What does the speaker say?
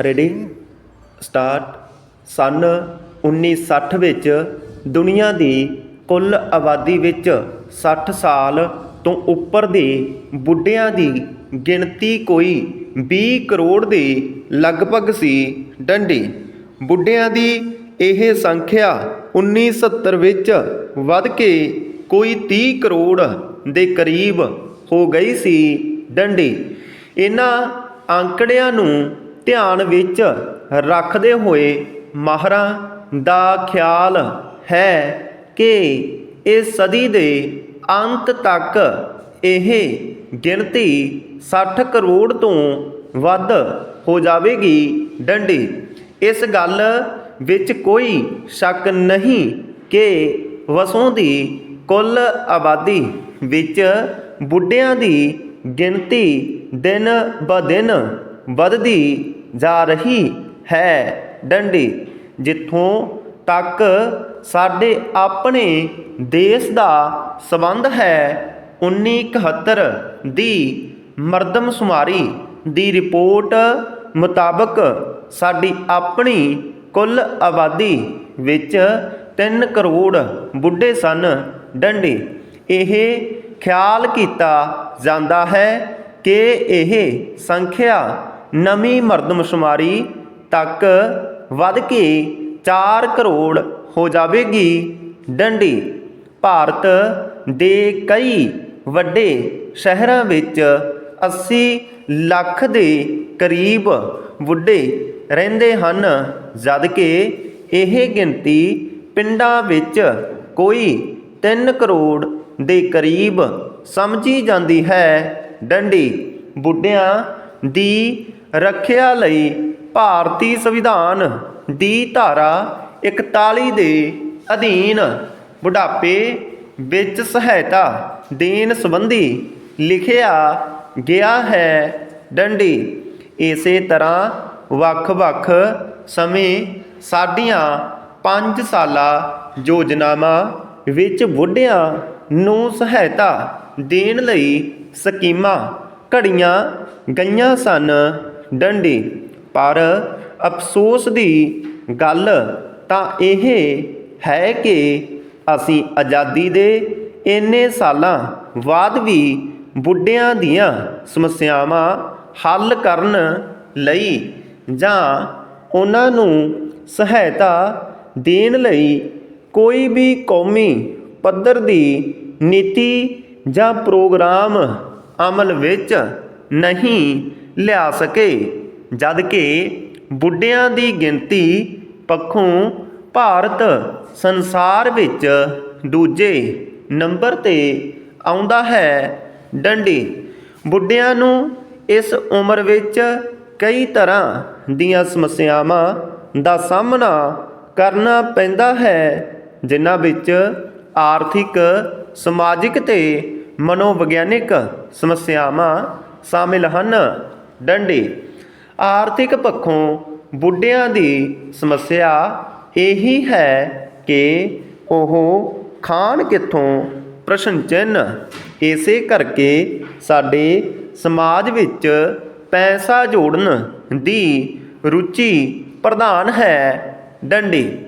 Reading start ਸਨ 1960 ਵਿੱਚ ਦੁਨੀਆ ਦੀ ਕੁੱਲ ਆਬਾਦੀ ਵਿੱਚ ਸੱਠ ਸਾਲ ਤੋਂ ਉੱਪਰ ਦੇ ਬੁੱਢਿਆਂ ਦੀ ਗਿਣਤੀ ਕੋਈ 20 ਕਰੋੜ ਦੇ ਲਗਭਗ ਸੀ ਡੰਡੀ। ਬੁੱਢਿਆਂ ਦੀ ਇਹ ਸੰਖਿਆ 1970 ਵਿੱਚ ਵੱਧ ਕੇ ਕੋਈ 30 ਕਰੋੜ ਦੇ ਕਰੀਬ ਹੋ ਗਈ ਸੀ ਡੰਡੀ। ਇਹਨਾਂ ਅੰਕੜਿਆਂ ਨੂੰ ਧਿਆਨ ਵਿੱਚ ਰੱਖਦੇ ਹੋਏ ਮਾਹਰਾਂ ਦਾ ਖਿਆਲ ਹੈ ਕਿ ਇਸ ਸਦੀ ਦੇ ਅੰਤ ਤੱਕ ਇਹ ਗਿਣਤੀ 60 ਕਰੋੜ ਤੋਂ ਵੱਧ ਹੋ ਜਾਵੇਗੀ ਡੰਡੀ। ਇਸ ਗੱਲ ਵਿੱਚ ਕੋਈ ਸ਼ੱਕ ਨਹੀਂ ਕਿ ਵਸੋਂ ਦੀ ਕੁੱਲ ਆਬਾਦੀ ਵਿੱਚ ਬੁੱਢਿਆਂ ਦੀ ਗਿਣਤੀ ਦਿਨ ਬ ਦਿਨ ਵੱਧਦੀ ਜਾ ਰਹੀ ਹੈ। ਡੰਡੀ, ਜਿੱਥੋਂ ਤੱਕ ਸਾਡੇ ਆਪਣੇ ਦੇਸ਼ ਦਾ ਸਬੰਧ ਹੈ 1971 ਦੀ ਮਰਦਮਸ਼ੁਮਾਰੀ ਦੀ ਰਿਪੋਰਟ ਮੁਤਾਬਕ ਸਾਡੀ ਆਪਣੀ ਕੁੱਲ ਆਬਾਦੀ ਵਿੱਚ 3 ਕਰੋੜ ਬੁੱਢੇ ਸਨ। ਡੰਡੀ, ਇਹ ਖਿਆਲ ਕੀਤਾ ਜਾਂਦਾ ਹੈ ਕਿ ਇਹ ਸੰਖਿਆ ਨਵੀਂ ਮਰਦਮਸ਼ੁਮਾਰੀ ਤੱਕ ਵੱਧ ਕੇ 4 ਕਰੋੜ ਹੋ ਜਾਵੇਗੀ। ਡੰਡੀ, ਭਾਰਤ ਦੇ ਕਈ ਵੱਡੇ ਸ਼ਹਿਰਾਂ ਵਿੱਚ 80 ਲੱਖ ਦੇ ਕਰੀਬ ਬੁੱਢੇ ਰਹਿੰਦੇ ਹਨ, ਜਦ ਕਿ ਇਹ ਗਿਣਤੀ ਪਿੰਡਾਂ ਵਿੱਚ ਕੋਈ 3 ਕਰੋੜ ਦੇ ਕਰੀਬ ਸਮਝੀ ਜਾਂਦੀ ਹੈ। ਡੰਡੀ, ਬੁੱਢਿਆਂ ਦੀ ਰੱਖਿਆ ਲਈ ਭਾਰਤੀ ਸੰਵਿਧਾਨ ਦੀ ਧਾਰਾ 41 ਦੇ ਅਧੀਨ ਬੁਢਾਪੇ ਵਿੱਚ ਸਹਾਇਤਾ ਦੇਣ ਸੰਬੰਧੀ ਲਿਖਿਆ ਗਿਆ ਹੈ ਡੰਡੀ। ਇਸੇ ਤਰ੍ਹਾਂ ਵੱਖ-ਵੱਖ ਸਮੇਂ ਸਾਡੀਆਂ 5 ਸਾਲਾ ਯੋਜਨਾਵਾਂ ਵਿੱਚ ਬੁੱਢਿਆਂ ਨੂੰ ਸਹਾਇਤਾ ਦੇਣ ਲਈ ਸਕੀਮਾਂ ਘੜੀਆਂ ਗਈਆਂ ਸਨ। ਡੰਡੀ। ਪਰ ਅਫਸੋਸ ਦੀ ਗੱਲ ਤਾਂ ਇਹ ਹੈ ਕਿ ਅਸੀਂ ਆਜ਼ਾਦੀ ਦੇ ਇੰਨੇ ਸਾਲਾਂ ਬਾਅਦ ਵੀ ਬੁੱਢਿਆਂ ਦੀਆਂ ਸਮੱਸਿਆਵਾਂ ਹੱਲ ਕਰਨ ਲਈ ਜਾਂ ਉਹਨਾਂ ਨੂੰ ਸਹਾਇਤਾ ਦੇਣ ਲਈ ਕੋਈ ਵੀ ਕੌਮੀ ਪੱਧਰ ਦੀ ਨੀਤੀ ਜਾਂ ਪ੍ਰੋਗਰਾਮ ਅਮਲ ਵਿੱਚ ਨਹੀਂ ਲਿਆ ਸਕੇ। ਜਦ ਕਿ ਬੁੱਢਿਆਂ ਦੀ ਗਿਣਤੀ ਪੱਖੋਂ ਭਾਰਤ ਸੰਸਾਰ ਵਿੱਚ ਦੂਜੇ ਨੰਬਰ ਤੇ ਆਉਂਦਾ ਹੈ। ਡੰਡੀ, ਬੁੱਢਿਆਂ ਨੂੰ ਇਸ ਉਮਰ ਵਿੱਚ ਕਈ ਤਰ੍ਹਾਂ ਦੀਆਂ ਸਮੱਸਿਆਵਾਂ ਦਾ ਸਾਹਮਣਾ ਕਰਨਾ ਪੈਂਦਾ ਹੈ, ਜਿਨ੍ਹਾਂ ਵਿੱਚ ਆਰਥਿਕ, ਸਮਾਜਿਕ ਤੇ ਮਨੋਵਿਗਿਆਨਿਕ ਸਮੱਸਿਆਵਾਂ ਸ਼ਾਮਿਲ ਹਨ। ਡੰਡੀ। ਆਰਥਿਕ ਪੱਖੋਂ ਬੁੱਢਿਆਂ ਦੀ ਸਮੱਸਿਆ ਇਹੀ ਹੈ ਕਿ ਉਹ ਖਾਣ ਕਿੱਥੋਂ, ਪ੍ਰਸ਼ਨ ਚਿੰਨ੍ਹ। ਇਸੇ ਕਰਕੇ ਸਾਡੇ ਸਮਾਜ ਵਿੱਚ ਪੈਸਾ ਜੋੜਨ ਦੀ ਰੁਚੀ ਪ੍ਰਧਾਨ ਹੈ ਡੰਡੀ।